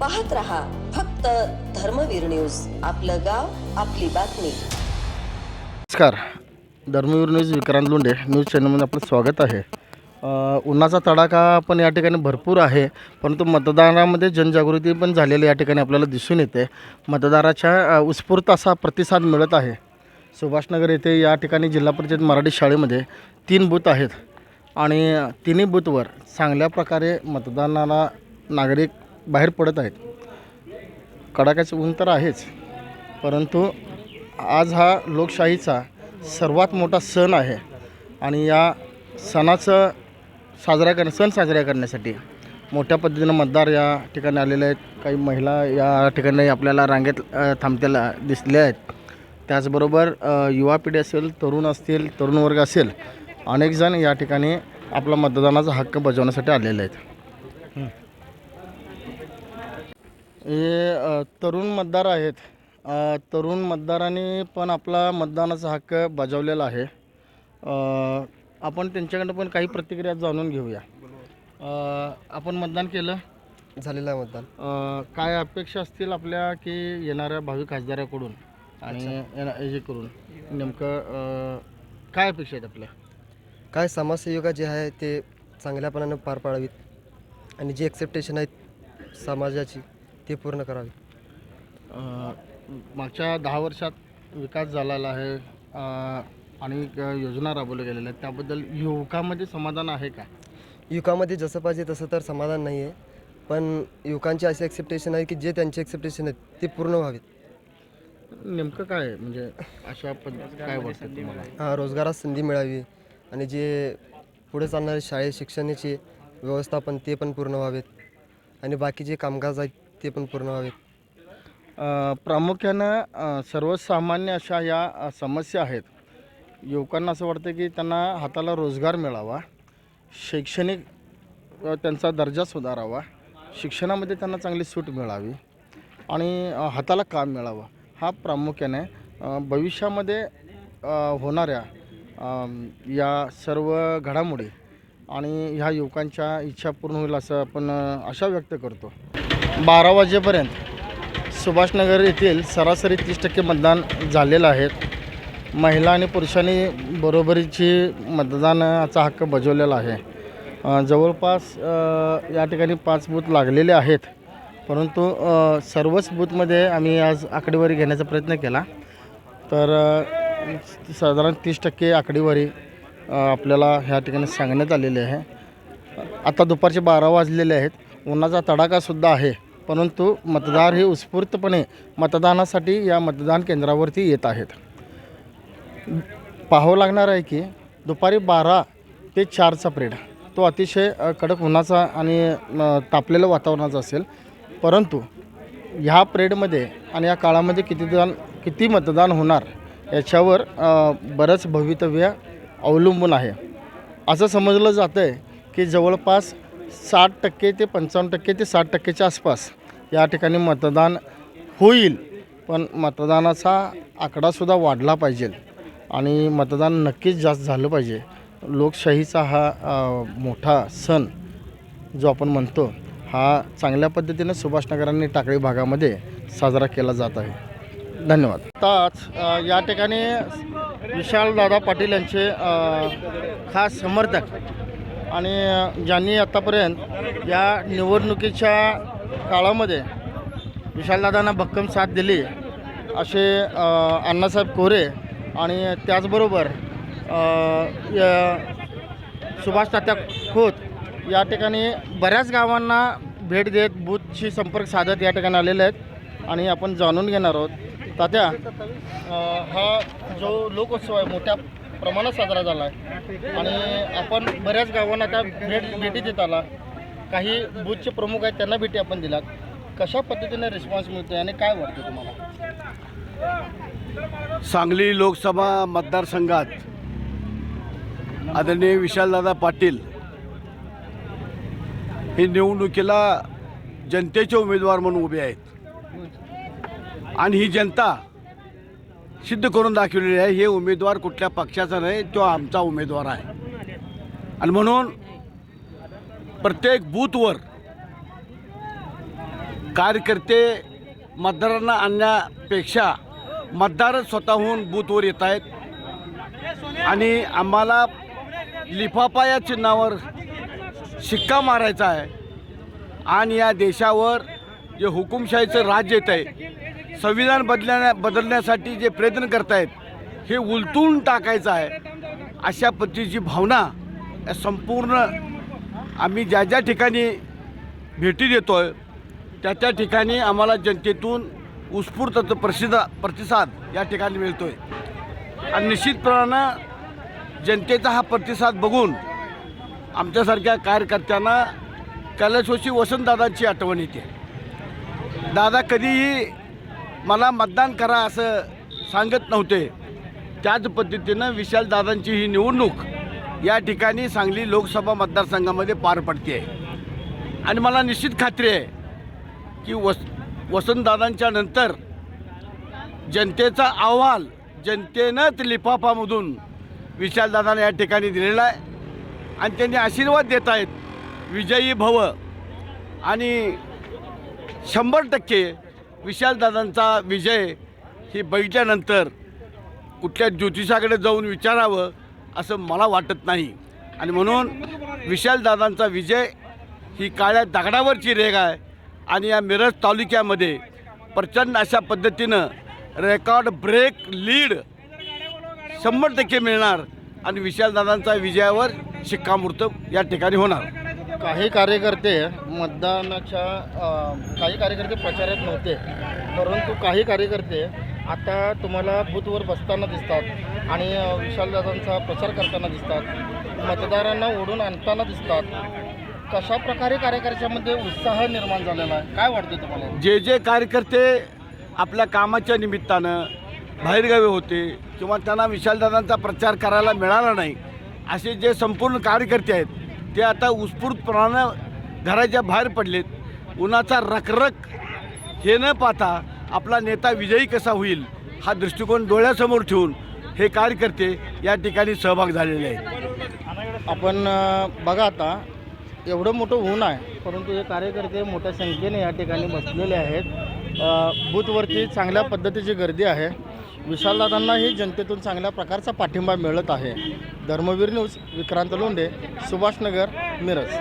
पाहत रहा फक्त धर्मवीर न्यूज. आपलं गाव आपली बातमी. नमस्कार. धर्मवीर न्यूज विक्रांत लोंढे. न्यूज चॅनलमध्ये आपलं स्वागत आहे. उन्हाचा तडाखा पण या ठिकाणी भरपूर आहे परंतु मतदानामध्ये जनजागृती पण झालेली या ठिकाणी आपल्याला दिसून येते. मतदाराच्या उत्स्फूर्त असा प्रतिसाद मिळत आहे. सुभाषनगर येथे या ठिकाणी जिल्हा परिषद मराठी शाळेमध्ये तीन बूथ आहेत आणि तिन्ही बूथवर चांगल्या प्रकारे मतदानाला नागरिक बाहेर पडत आहेत. कडाक्याचं ऊन तर आहेच परंतु आज हा लोकशाहीचा सर्वात मोठा सण आहे आणि या सणाचं साजरा कर सण साजरा करण्यासाठी मोठ्या पद्धतीनं मतदार या ठिकाणी आलेले आहेत. काही महिला या ठिकाणी आपल्याला रांगेत अ, थांबतेला दिसल्या आहेत. त्याचबरोबर युवा पिढी असेल तरुण असतील तरुण वर्ग असेल अनेकजण या ठिकाणी आपला मतदानाचा हक्क बजावण्यासाठी आलेले आहेत. हे तरुण मतदार आहेत. तरुण मतदारांनी पण आपला मतदानाचा हक्क बजावलेला आहे. आपण त्यांच्याकडनं पण काही प्रतिक्रिया जाणून घेऊया. आपण मतदान केलं. झालेलं आहे मतदान. अ, काय अपेक्षा असतील आपल्या की येणाऱ्या भावी खासदाराकडून? आणि येणा- हे करून नेमकं अ, काय अपेक्षा आहेत आपल्या? काय समाजसेविका जे आहे ते चांगल्यापणानं पार पाडावीत. आणि जी एक्सेप्टेशन आहेत समाजाची ते पूर्ण करावी. अ, मागच्या दहा वर्षात विकास झालेला आहे अ, अनेक योजना राबवल्या गेलेल्या आहेत. त्याबद्दल युवकामध्ये समाधान आहे का? युवकामध्ये जसं पाहिजे तसं तर समाधान नाही आहे. पण युवकांची अशी एक्सेप्टेशन आहे की जे त्यांचे एक्सेप्टेशन आहेत ते पूर्ण व्हावेत. नेमकं काय आहे? म्हणजे अशा पद्धत काय वाटतं तुम्हाला? हा रोजगारात संधी मिळावी आणि जे पुढे चालणारे शाळेत शिक्षणाची व्यवस्थापन ते पण पूर्ण व्हावेत. आणि बाकी जे कामकाज आहेत ते पण पूर्ण व्हावेत अ, प्रामुख्यानं अ, सर्वसामान्य अशा या अ, समस्या आहेत. युवकांना असं वाटतं की त्यांना हाताला रोजगार मिळावा शैक्षणिक अ, त्यांचा दर्जा सुधारावा शिक्षणामध्ये त्यांना चांगली सूट मिळावी आणि अ, हाताला काम मिळावं. हा प्रामुख्याने अ, भविष्यामध्ये अ, होणाऱ्या अम, या सर्व घडामोडी आणि ह्या युवकांच्या इच्छा पूर्ण होईल असं आपण अ, आशा व्यक्त करतो. बारा वाजेपर्यंत सुभाषनगर येथील सरासरी तीस टक्के मतदान झालेलं आहे. महिला आणि पुरुषांनी बरोबरीची मतदानाचा हक्क बजावलेला आहे. जवळपास या ठिकाणी पाच बूथ लागलेले आहेत. परंतु सर्वच बूथमध्ये आम्ही आज आकडेवारी घेण्याचा प्रयत्न केला. तर साधारण तीस टक्के आकडेवारी आपल्याला ह्या ठिकाणी सांगण्यात आलेली आहे. आता दुपारचे बारा वाजलेले आहेत. उन्हाचा तडाखासुद्धा आहे. परंतु मतदार हे उत्स्फूर्तपणे मतदानासाठी या मतदान केंद्रावरती येत आहेत. पाहावं लागणार आहे की दुपारी बारा ते चारचा पिरियड तो अतिशय कडक उन्हाचा आणि तापलेलं वातावरणाचा असेल. परंतु ह्या पिरियडमध्ये आणि या काळामध्ये किती दान किती मतदान होणार याच्यावर बरंच भवितव्य अवलंबून आहे. असं समजलं जातं आहे की जवळपास साठ टक्के ते पंचावन्न टक्के ते साठ टक्केच्या आसपास या ठिकाणी मतदान होईल. पण मतदानाचा आकडासुद्धा वाढला पाहिजे आणि मतदान नक्कीच जास्त झालं पाहिजे. लोकशाहीचा हा मोठा सण जो आपण म्हणतो हा चांगल्या पद्धतीने सुभाषनगरांनी टाकळी भागामध्ये साजरा केला जात आहे. धन्यवाद. आताच या ठिकाणी विशालदादा पाटील यांचे खास समर्थक आणि ज्यांनी आत्तापर्यंत या निवडणुकीच्या काळामध्ये विशालदादांना भक्कम साथ दिली असे अण्णासाहेब कोरे आणि त्याचबरोबर य- सुभाष तात्या खोत या ठिकाणी बऱ्याच गावांना भेट देत बूथशी संपर्क साधत या ठिकाणी आलेले आहेत आणि आपण जाणून घेणार आहोत. तात्या हा जो लोकोत्सव आहे मोठ्या प्रमाणात साजरा झाला आहे. आणि आपण बऱ्याच गावांना त्या भेट भेटी देत आला काही बूथचे प्रमुख आहेत त्यांना भेटी आपण दिलात. कशा पद्धतीने रिस्पॉन्स मिळतो आणि काय वाटतं तुम्हाला? सांगली लोकसभा मतदारसंघात आदरणीय विशालदादा पाटील हे निवडणुकीला जनतेचे उमेदवार म्हणून उभे आहेत. आणि ही जनता सिद्ध करून दाखवलेली आहे हे उमेदवार कुठल्या पक्षाचा नाही तो आमचा उमेदवार आहे. आणि म्हणून प्रत्येक बूथवर कार्यकर्ते मतदारांना आणण्यापेक्षा मतदारच स्वतःहून बूथवर येत आहेत. आणि आम्हाला लिफाफा या चिन्हावर शिक्का मारायचा आहे. आणि या देशावर जे हुकुमशाहीचं राज्य येत आहे संविधान बदलण्या बदलण्यासाठी जे प्रयत्न करतायत हे उलटून टाकायचं आहे. अशा पद्धतीची भावना या संपूर्ण आम्ही ज्या ज्या ठिकाणी भेटी देतो आहे त्या त्या ठिकाणी आम्हाला जनतेतून उत्स्फूर्त प्रसिद्ध प्रतिसाद या ठिकाणी मिळतो आहे आणि निश्चितप्रमाणे जनतेचा हा प्रतिसाद बघून आमच्यासारख्या कार्यकर्त्यांना कलशोशी वसंतदादांची आठवण येते. दादा कधीही मला मतदान करा असं सांगत नव्हते. त्याच पद्धतीनं विशालदादांची ही निवडणूक या ठिकाणी सांगली लोकसभा मतदारसंघामध्ये पार पडते. आहे आणि मला निश्चित खात्री आहे की वस वसंतदादांच्या नंतर जनतेचा अहवाल जनतेनंच लिफाफामधून विशालदादांना या ठिकाणी दिलेला आहे. आणि त्यांनी आशीर्वाद देत आहेत. विजयी भव. आणि शंभर टक्के विशालदादांचा विजय ही बघितल्यानंतर कुठल्या ज्योतिषाकडे जाऊन विचारावं असं मला वाटत नाही. आणि म्हणून विशालदादांचा विजय ही काळ्या दगडावरची रेग आहे आणि या मिरज तालुक्यामध्ये प्रचंड अशा पद्धतीनं रेकॉर्ड ब्रेक लीड शंभर टक्के मिळणार आणि विशालदादांचा विजयावर शिक्कामोर्तब या ठिकाणी होणार. काही कार्यकर्ते मतदानाच्या काही कार्यकर्ते प्रचारात नव्हते. परंतु काही कार्यकर्ते आता तुम्हाला बूथवर बसताना दिसतात आणि अ, विशालदादांचा प्रचार करताना दिसतात. मतदारांना ओढून आणताना दिसतात. कशा प्रकारे कार्यकर्त्यामध्ये उत्साह निर्माण झालेला आहे? काय वाटतं तुम्हाला? जे जे कार्यकर्ते आपल्या कामाच्या निमित्तानं बाहेरगावी होते किंवा त्यांना विशालदादांचा प्रचार करायला मिळाला नाही असे जे संपूर्ण कार्यकर्ते आहेत ते आता उत्स्फूर्तपणानं घराच्या बाहेर पडलेत. उन्हाचा रखरख हे न पाहता आपला नेता विजयी कसा होईल हा दृष्टिकोन डोळ्यासमोर ठेवून हे कार्यकर्ते या ठिकाणी सहभाग झालेले आहेत. आपण बघा आता एवढं मोठं ऊन आहे परंतु हे कार्यकर्ते मोठ्या संख्येने या ठिकाणी बसलेले आहेत. बूथवरती चांगल्या पद्धतीची गर्दी आहे. विशालदादांनाही जनतेतून चांगल्या प्रकारचा पाठिंबा मिळत आहे. धर्मवीर न्यूज विक्रांत लोंढे सुभाषनगर मिरज.